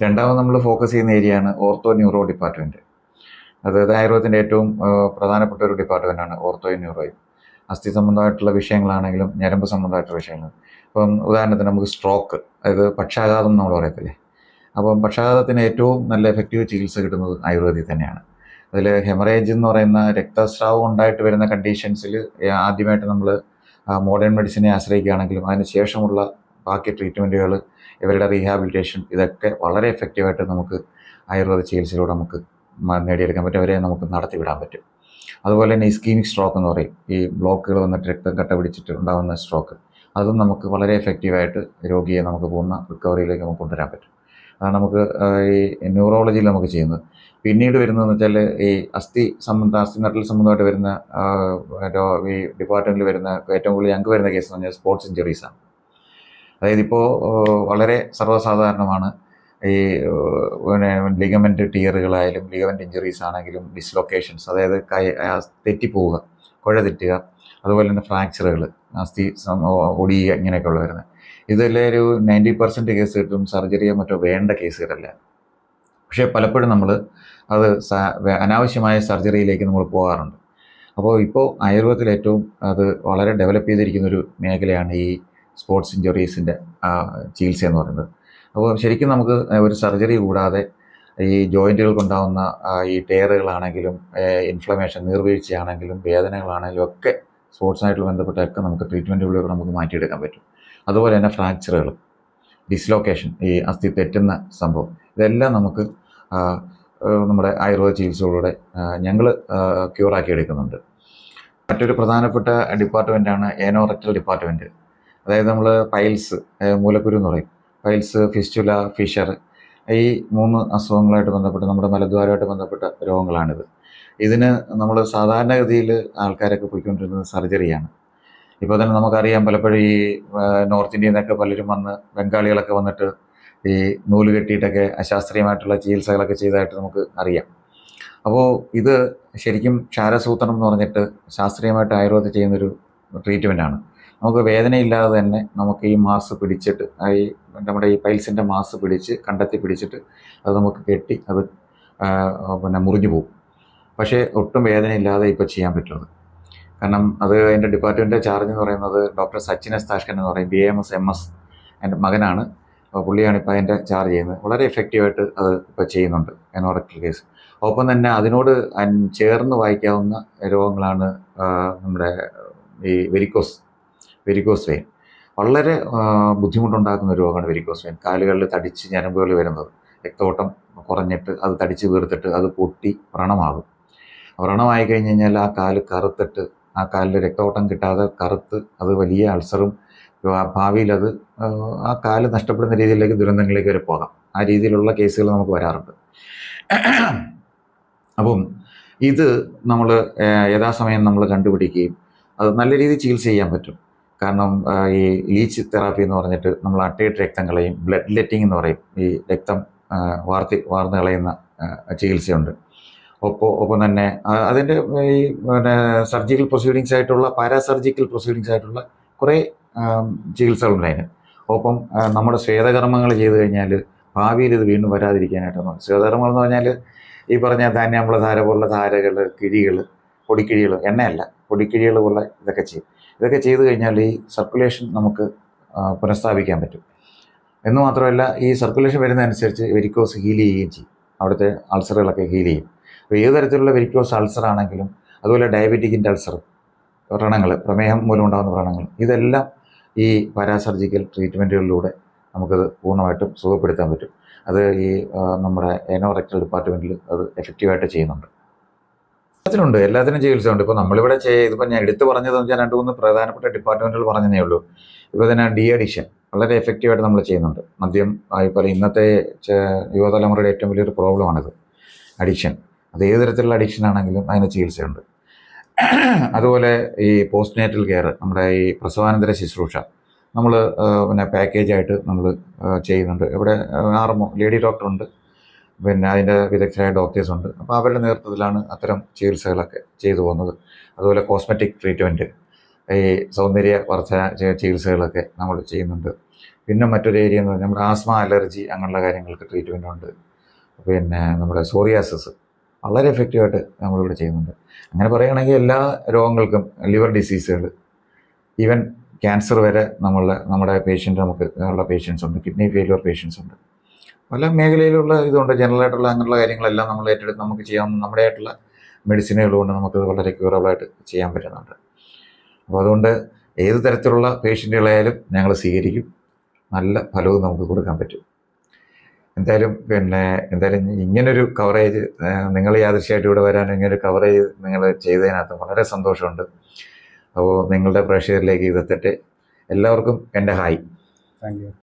രണ്ടാമത് നമ്മൾ ഫോക്കസ് ചെയ്യുന്ന ഏരിയയാണ് ഓർത്തോ ന്യൂറോ ഡിപ്പാർട്ട്മെന്റ് അതായത് ആയുർവേദത്തിന്റെ ഏറ്റവും പ്രധാനപ്പെട്ട ഒരു ഡിപ്പാർട്ട്മെന്റാണ് ഓർത്തോ ന്യൂറോയും അസ്ഥി സംബന്ധമായിട്ടുള്ള വിഷയങ്ങളാണെങ്കിലും ഞരമ്പ് സംബന്ധമായിട്ടുള്ള വിഷയങ്ങൾ. ഇപ്പം ഉദാഹരണത്തിന് നമുക്ക് സ്ട്രോക്ക് അതായത് പക്ഷാഘാതം നമ്മൾ പറയത്തില്ലേ? അപ്പം പക്ഷാഘാതത്തിന് ഏറ്റവും നല്ല എഫക്റ്റീവ് ചികിത്സ കിട്ടുന്നത് ആയുർവേദത്തിൽ തന്നെയാണ്. അതിൽ ഹെമറേജ് എന്ന് പറയുന്ന രക്തസ്രാവം ഉണ്ടായിട്ട് വരുന്ന കണ്ടീഷൻസിൽ ആദ്യമായിട്ട് നമ്മൾ മോഡേൺ മെഡിസിനെ ആശ്രയിക്കുകയാണെങ്കിലും അതിന് ശേഷമുള്ള ബാക്കി ട്രീറ്റ്മെന്റുകൾ ഇവരുടെ റീഹാബിലിറ്റേഷൻ ഇതൊക്കെ വളരെ എഫക്റ്റീവായിട്ട് നമുക്ക് ആയുർവേദ ചികിത്സയിലൂടെ നമുക്ക് നേടിയെടുക്കാൻ പറ്റും. അവരെ നമുക്ക് നടത്തിവിടാൻ പറ്റും. അതുപോലെ തന്നെ ഇസ്കീമിക് സ്ട്രോക്ക് എന്ന് പറയും. ഈ ബ്ലോക്കുകൾ വന്നിട്ട് രക്തം കട്ട പിടിച്ചിട്ട് ഉണ്ടാകുന്ന സ്ട്രോക്ക് അതും നമുക്ക് വളരെ എഫക്റ്റീവായിട്ട് രോഗിയെ നമുക്ക് പൂർണ റിക്കവറിയിലേക്ക് നമുക്ക് കൊണ്ടുവരാൻ പറ്റും. അതാണ് നമുക്ക് ഈ ന്യൂറോളജിയിൽ നമുക്ക് ചെയ്യുന്നത്. പിന്നീട് വരുന്നതെന്ന് വെച്ചാൽ ഈ അസ്ഥി സംബന്ധ അസ്ഥി നട്ടൽ സംബന്ധമായിട്ട് വരുന്ന ഈ ഡിപ്പാർട്ട്മെന്റിൽ വരുന്ന ഏറ്റവും കൂടുതൽ ഞങ്ങൾക്ക് വരുന്ന കേസ് എന്ന് പറഞ്ഞാൽ സ്പോർട്സ് ഇഞ്ചുറീസാണ് അതായത് ഇപ്പോൾ വളരെ സർവസാധാരണമാണ്. ഈ പിന്നെ ലിഗമെന്റ് ടിയറുകളായാലും ലിഗമെന്റ് ഇഞ്ചുറീസ് ആണെങ്കിലും ഡിസ്ലൊക്കേഷൻസ് അതായത് കൈ തെറ്റിപ്പോവുക കുഴ തെറ്റുക അതുപോലെ തന്നെ ഫ്രാക്ചറുകൾ അസ്ഥി ഒടിയുക ഇങ്ങനെയൊക്കെയുള്ള വരുന്നത്. ഇതെല്ലാം ഒരു നയന്റി പെർസെന്റ് കേസ് കിട്ടും സർജറിയോ മറ്റോ വേണ്ട കേസുകളല്ല. പക്ഷേ പലപ്പോഴും നമ്മൾ അത് അനാവശ്യമായ സർജറിയിലേക്ക് നമ്മൾ പോകാറുണ്ട്. അപ്പോൾ ഇപ്പോൾ ആയുർവേദത്തിൽ ഏറ്റവും അത് വളരെ ഡെവലപ്പ് ചെയ്തിരിക്കുന്ന ഒരു മേഖലയാണ് ഈ സ്പോർട്സ് ഇഞ്ചുറീസിന്റെ ചികിത്സ എന്ന് പറയുന്നത്. അപ്പോൾ ശരിക്കും നമുക്ക് ഒരു സർജറി കൂടാതെ ഈ ജോയിന്റുകൾക്കുണ്ടാകുന്ന ഈ ടയറുകളാണെങ്കിലും ഇൻഫ്ലമേഷൻ നീർവീഴ്ചയാണെങ്കിലും വേദനകളാണെങ്കിലും ഒക്കെ സ്പോർട്സുമായിട്ട് ബന്ധപ്പെട്ടൊക്കെ നമുക്ക് ട്രീറ്റ്മെന്റുകളിലൂടെ നമുക്ക് മാറ്റിയെടുക്കാൻ പറ്റും. അതുപോലെ തന്നെ ഫ്രാക്ചറുകൾ ഡിസ്ലോക്കേഷൻ ഈ അസ്ഥി തെറ്റുന്ന സംഭവം ഇതെല്ലാം നമുക്ക് നമ്മുടെ ആയുർവേദ ചികിത്സകളിലൂടെ ഞങ്ങൾ ക്യൂറാക്കി എടുക്കുന്നുണ്ട് മറ്റൊരു പ്രധാനപ്പെട്ട ഡിപ്പാർട്ട്മെന്റാണ് ഏനോറക്ടൽ ഡിപ്പാർട്ട്മെന്റ് അതായത് നമ്മൾ പൈൽസ് മൂലക്കുരു എന്ന് പറയും. പൈൽസ് ഫിസ്റ്റുല ഫിഷർ ഈ മൂന്ന് അസുഖങ്ങളായിട്ട് ബന്ധപ്പെട്ട് നമ്മുടെ മലദ്വാരമായിട്ട് ബന്ധപ്പെട്ട രോഗങ്ങളാണിത്. ഇതിന് നമ്മൾ സാധാരണഗതിയിൽ ആൾക്കാരൊക്കെ പോയിക്കൊണ്ടിരുന്നത് സർജറിയാണ് ഇപ്പോൾ തന്നെ നമുക്കറിയാം പലപ്പോഴും ഈ നോർത്ത് ഇന്ത്യയിൽ നിന്നൊക്കെ പലരും വന്ന് ബംഗാളികളൊക്കെ വന്നിട്ട് ഈ നൂൽ കെട്ടിയിട്ടൊക്കെ അശാസ്ത്രീയമായിട്ടുള്ള ചികിത്സകളൊക്കെ ചെയ്തതായിട്ട് നമുക്ക് അറിയാം. അപ്പോൾ ഇത് ശരിക്കും ക്ഷാരസൂത്രം എന്ന് പറഞ്ഞിട്ട് ശാസ്ത്രീയമായിട്ട് ആയുർവേദം ചെയ്യുന്നൊരു ട്രീറ്റ്മെന്റാണ് നമുക്ക് വേദനയില്ലാതെ തന്നെ നമുക്ക് ഈ മാസ് പിടിച്ചിട്ട് ഈ നമ്മുടെ ഈ പൈൽസിന്റെ മാസ് പിടിച്ച് കണ്ടെത്തി പിടിച്ചിട്ട് അത് നമുക്ക് കെട്ടി അത് പിന്നെ മുറിഞ്ഞു പോകും. പക്ഷേ ഒട്ടും വേദനയില്ലാതെ ഇപ്പോൾ ചെയ്യാൻ പറ്റുന്നത്. കാരണം അത് എന്റെ ഡിപ്പാർട്ട്മെന്റ് ചാർജ് എന്ന് പറയുന്നത് ഡോക്ടർ സച്ചിൻ എസ് താഷ്കൻ എന്ന് പറയും. B M S M S എന്റെ മകനാണ്. പുള്ളിയാണ് ഇപ്പോൾ അതിന്റെ ചാർജ് ചെയ്യുന്നത്. വളരെ എഫക്റ്റീവായിട്ട് അത് ഇപ്പോൾ ചെയ്യുന്നുണ്ട് എനോറക്ടൽ കേസ്. ഒപ്പം തന്നെ അതിനോട് ചേർന്ന് വായിക്കാവുന്ന രോഗങ്ങളാണ് നമ്മുടെ ഈ വെരിക്കോസ് വെരിക്കോസ് വെയിൻ വളരെ ബുദ്ധിമുട്ടുണ്ടാക്കുന്ന രോഗമാണ് വെരിക്കോസ് വെയിൻ കാലുകളിൽ തടിച്ച് ഞരമ്പുകൾ വരുന്നത്. രക്തോട്ടം കുറഞ്ഞിട്ട് അത് തടിച്ച് വീർത്തിട്ട് അത് പൊട്ടി വ്രണമാകും. വ്രണമായി കഴിഞ്ഞ് കഴിഞ്ഞാൽ ആ കാൽ കറുത്തിട്ട് ആ കാലിൽ രക്തോട്ടം കിട്ടാതെ കറുത്ത് അത് വലിയ അൾസറും ഭാവിയിൽ അത് ആ കാൽ നഷ്ടപ്പെടുന്ന രീതിയിലേക്ക് ദുരന്തങ്ങളിലേക്ക് വരെ പോകാം. ആ രീതിയിലുള്ള കേസുകൾ നമുക്ക് വരാറുണ്ട്. അപ്പം ഇത് നമ്മൾ യഥാസമയം നമ്മൾ കണ്ടുപിടിക്കുകയും അത് നല്ല രീതിയിൽ ചികിത്സ ചെയ്യാൻ പറ്റും. കാരണം ഈ ലീച്ച് തെറാപ്പി എന്ന് പറഞ്ഞിട്ട് നമ്മൾ അട്ടയിട്ട് രക്തം കളയും ബ്ലഡ് ലെറ്റിംഗ് എന്ന് പറയും. ഈ രക്തം വാർത്തി വാർന്ന് കളയുന്ന ചികിത്സയുണ്ട്. ഒപ്പം ഒപ്പം തന്നെ അതിന്റെ ഈ പിന്നെ സർജിക്കൽ പ്രൊസീഡിങ്സ് ആയിട്ടുള്ള പാരാസർജിക്കൽ പ്രൊസീഡിങ്സ് ആയിട്ടുള്ള കുറേ ചികിത്സകളുണ്ട് അതിന്. ഒപ്പം നമ്മുടെ സ്വേതകർമ്മങ്ങൾ ചെയ്തു കഴിഞ്ഞാൽ ഭാവിയിൽ ഇത് വീണ്ടും വരാതിരിക്കാനായിട്ടാണ് സ്വേതകർമ്മങ്ങൾ എന്ന് പറഞ്ഞാൽ ഈ പറഞ്ഞ ധാന്യാമ്ലധാര പോലുള്ള ധാരകൾ കിഴികൾ പൊടിക്കിഴികൾ എണ്ണയല്ല. പൊടിക്കിഴികൾ പോലെ ഇതൊക്കെ ചെയ്യും. ഇതൊക്കെ ചെയ്തു കഴിഞ്ഞാൽ ഈ സർക്കുലേഷൻ നമുക്ക് പുനഃസ്ഥാപിക്കാൻ പറ്റും. എന്ന് മാത്രമല്ല ഈ സർക്കുലേഷൻ വരുന്നതനുസരിച്ച് വെരിക്കോസ് ഹീൽ ചെയ്യുകയും ചെയ്യും. അവിടുത്തെ അൾസറുകളൊക്കെ ഹീൽ ചെയ്യും. അപ്പോൾ ഏത് തരത്തിലുള്ള വെരിക്കോസ് അൾസർ ആണെങ്കിലും അതുപോലെ ഡയബറ്റിക്കിന്റെ അൾസർ വ്രണങ്ങൾ പ്രമേഹം മൂലം ഉണ്ടാകുന്ന വ്രണങ്ങൾ ഇതെല്ലാം ഈ പാരാസർജിക്കൽ ട്രീറ്റ്മെന്റുകളിലൂടെ നമുക്കത് പൂർണമായിട്ടും സുഖപ്പെടുത്താൻ പറ്റും. അത് ഈ നമ്മുടെ എനോറക്ടൽ ഡിപ്പാർട്ട്മെന്റിൽ അത് എഫക്റ്റീവായിട്ട് ചെയ്യുന്നുണ്ട്. എല്ലാത്തിനുണ്ട് എല്ലാത്തിനും ചികിത്സ ഉണ്ട് ഇപ്പോൾ നമ്മളിവിടെ ചെയ്ത് ഇതിപ്പോൾ ഞാൻ എടുത്തു പറഞ്ഞതെന്ന് വെച്ചാൽ രണ്ട് മൂന്ന് പ്രധാനപ്പെട്ട ഡിപ്പാർട്ട്മെന്റുകൾ പറഞ്ഞതേ ഉള്ളൂ. ഇപ്പോൾ തന്നെ ഡി അഡിഷൻ വളരെ എഫക്റ്റീവായിട്ട് നമ്മൾ ചെയ്യുന്നുണ്ട്. മദ്യം ഇപ്പോൾ ഇന്നത്തെ യുവതലമുറയുടെ ഏറ്റവും വലിയൊരു പ്രോബ്ലമാണിത് അഡിക്ഷൻ. അത് ഏത് തരത്തിലുള്ള അഡിക്ഷൻ ആണെങ്കിലും അതിന് ചികിത്സയുണ്ട്. അതുപോലെ ഈ പോസ്റ്റ് നേറ്റൽ കെയർ നമ്മുടെ ഈ പ്രസവാനന്തര ശുശ്രൂഷ. നമ്മൾ പിന്നെ പാക്കേജായിട്ട് നമ്മൾ ചെയ്യുന്നുണ്ട്. ഇവിടെ ആർമോ ലേഡി ഡോക്ടറുണ്ട് പിന്നെ അതിന്റെ വിദഗ്ധരായ ഡോക്ടേഴ്സ് ഉണ്ട്. അപ്പോൾ അവരുടെ നേതൃത്വത്തിലാണ് അത്തരം ചികിത്സകളൊക്കെ ചെയ്തു പോകുന്നത്. അതുപോലെ കോസ്മെറ്റിക് ട്രീറ്റ്മെന്റ് ഈ സൗന്ദര്യ വർധന ചികിത്സകളൊക്കെ നമ്മൾ ചെയ്യുന്നുണ്ട്. പിന്നെ മറ്റൊരു ഏരിയ എന്ന് പറഞ്ഞാൽ നമ്മുടെ ആസ്മ അലർജി അങ്ങനെയുള്ള കാര്യങ്ങൾക്ക് ട്രീറ്റ്മെന്റ് ഉണ്ട്. പിന്നെ നമ്മുടെ സോറിയാസിസ് വളരെ എഫക്റ്റീവായിട്ട് നമ്മളിവിടെ ചെയ്യുന്നുണ്ട്. അങ്ങനെ പറയുകയാണെങ്കിൽ എല്ലാ രോഗങ്ങൾക്കും ലിവർ ഡിസീസുകൾ ഈവൻ ക്യാൻസർ വരെ നമ്മളുടെ നമ്മുടെ പേഷ്യന്റ് നമുക്ക് ഉള്ള പേഷ്യൻസ് ഉണ്ട്. കിഡ്നി ഫെയിലുവർ പേഷ്യൻസ് ഉണ്ട്. പല മേഖലയിലുള്ള ഇതുണ്ട്. ജനറലായിട്ടുള്ള അങ്ങനെയുള്ള കാര്യങ്ങളെല്ലാം നമ്മൾ ഏറ്റെടുത്ത് നമുക്ക് ചെയ്യാവുന്ന നമ്മുടെ ആയിട്ടുള്ള മെഡിസിനുകൾ കൊണ്ട് നമുക്ക് വളരെ ക്യൂറബിളായിട്ട് ചെയ്യാൻ പറ്റുന്നുണ്ട്. അപ്പോൾ അതുകൊണ്ട് ഏത് തരത്തിലുള്ള പേഷ്യന്റുകളായാലും ഞങ്ങൾ സ്വീകരിക്കും. നല്ല ഫലവും നമുക്ക് കൊടുക്കാൻ പറ്റും. എന്തായാലും പിന്നെ എന്തായാലും ഇങ്ങനൊരു കവറേജ് നിങ്ങൾ യാദൃശ്യമായിട്ട് ഇവിടെ വരാൻ ഇങ്ങനൊരു കവറേജ് നിങ്ങൾ ചെയ്തതിനകത്ത് വളരെ സന്തോഷമുണ്ട്. അപ്പോൾ നിങ്ങളുടെ പ്രേക്ഷകരിലേക്ക് ഇതെത്തട്ടെ എല്ലാവർക്കും എന്റെ ഹായ്. Thank you